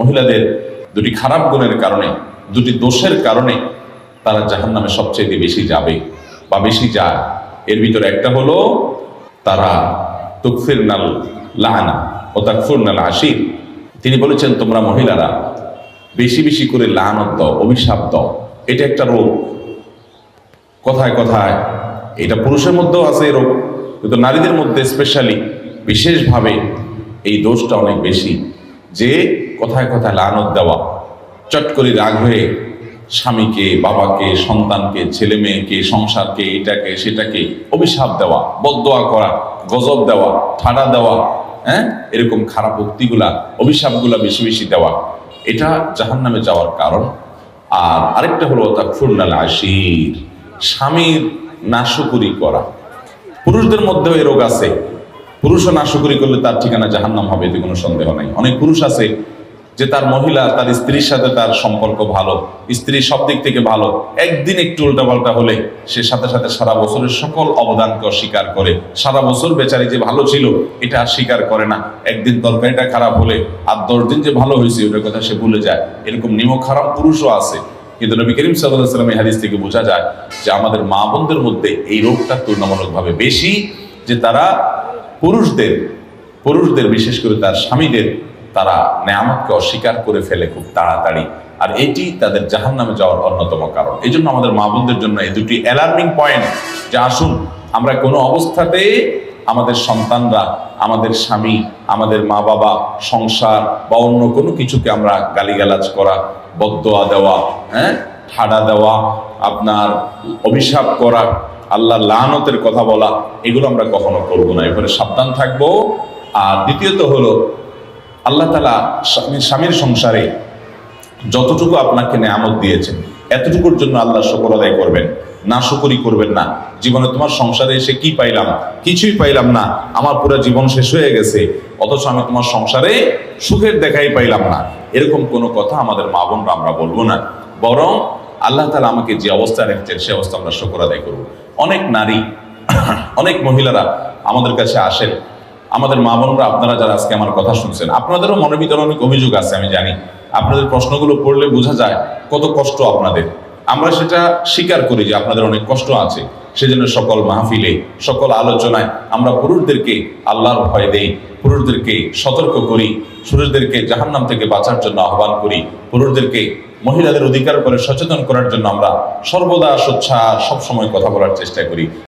মহিলাদের দুটি খারাপ গুণের কারণে, দুটি দোষের কারণে তারা জাহান নামে সবচেয়ে বেশি যাবে বা বেশি যায়। এর ভিতরে একটা হলো তারা তুকফির নাল লাহানা ও তাকফুর নাল আশির। তিনি বলেছেন, তোমরা মহিলারা বেশি বেশি করে লানত দাও, অভিশাপ দাও। এটা একটা রোগ। কথায় কথায় এটা পুরুষের মধ্যেও আছে এই রোগ। কিন্তু নারীদের মধ্যে স্পেশালি বিশেষভাবে এই দোষটা অনেক বেশি। যে কথায় কথায় লানত দেওয়া, চট করে রাগ হয়ে স্বামীকে, বাবাকে, সন্তানকে, ছেলে মেয়েকে, সংসারকে, এটাকে, সেটাকে অভিশাপ দেওয়া, বদোয়া করা, গজব দেওয়া, ঠাডা দেওয়া হ্যাঁ? এরকম খারাপ উক্তিগুলা, অভিশাপগুলা বেশি বেশি দেওয়া, এটা জাহান্নামে যাওয়ার কারণ। আর আরেকটা হলো তা ফুরনাল আশির, স্বামীর নাশকুরি করা। পুরুষদের মধ্যেও এই রোগ আছে। পুরুষও নাশকুরি করলে তার ঠিকানা জাহান্নাম হবে, এতে কোনো সন্দেহ নাই। অনেক পুরুষ আছে যে তার মহিলা, তার স্ত্রীর সাথে তার সম্পর্ক ভালো, স্ত্রী সব দিক থেকে ভালো, একদিন একটু উল্টাপাল্টা হলে সে সাথে সাথে সারা বছরের সকল অবদানকে অস্বীকার করে। সারা বছর বেচারি যে ভালো ছিল, এটা আর স্বীকার করে না। একদিন তরকারিটা খারাপ হলে আর দশ দিন যে ভালো হয়েছে, ওটার কথা সে ভুলে যায়। এরকম নিমক খারাপ পুরুষও আছে। কিন্তু নবী করিম সাল্লাহ সাল্লাম হাদিস থেকে বোঝা যায় যে আমাদের মা বোনদের মধ্যে এই রোগটা তুলনামূলকভাবে বেশি, যে তারা পুরুষদের পুরুষদের বিশেষ করে তার স্বামীদের তারা নেয়ামতকে অস্বীকার করে ফেলে খুব তাড়াতাড়ি। আর এটি তাদের জাহান নামে যাওয়ার অন্যতম কারণ। এই জন্য আমাদের মা বোনদের জন্য এই দুটি অ্যালার্মিং পয়েন্ট যে আসুন, আমরা কোনো অবস্থাতে আমাদের সন্তানরা, আমাদের স্বামী, আমাদের মা বাবা, সংসার বা অন্য কোনো কিছুকে আমরা গালিগালাজ করা বদোয়া দেওয়া হ্যাঁ? ঠাডা দেওয়া, আপনার অভিশাপ করা আল্লাহ লানতের কথা বলা, এগুলো আমরা কখনো করব না। এবারে সাবধান থাকব। আর দ্বিতীয়ত হলো, আল্লাহ তালা স্বামী- স্বামীর সংসারে যতটুকু আপনাকে নেয়ামত দিয়েছেন, এতটুকুর জন্য আল্লাহ শকর আদায় করবেন। না শুকরি করবেন না। জীবনে তোমার সংসারে এসে কি পাইলাম? কিছুই পাইলাম না। আমার পুরো জীবন শেষ হয়ে গেছে। অথচ আমি তোমার সংসারে সুখের দেখাই পাইলাম না। এরকম কোনো কথা আমাদের মা বোনরা আমরা বলব না। বরং আল্লাহ তালা আমাকে যে অবস্থায় রেখেছেন, সে অবস্থা আমরা শকর আদায় করব। অনেক নারী, অনেক মহিলারা আমাদের কাছে আসেন। আমাদের মা বোনরা, আপনারা যারা আজকে আমার কথা শুনছেন, আপনাদেরও মনের ভিতরে অনেক অভিযোগ আছে, আমি জানি। আপনাদের প্রশ্নগুলো পড়লে বোঝা যায় কত কষ্ট আপনাদের। আমরা সেটা স্বীকার করি যে আপনাদের অনেক কষ্ট আছে। সেজন্য সকল মাহফিলে, সকল আলোচনায় আমরা পুরুষদেরকে আল্লাহর ভয় দেই, পুরুষদেরকে সতর্ক করি, পুরুষদেরকে জাহান্নাম থেকে বাঁচার জন্য আহ্বান করি, পুরুষদেরকে মহিলাদের অধিকার করে সচেতন করার জন্য আমরা সর্বদা সোচ্ছা সবসময় কথা বলার চেষ্টা করি।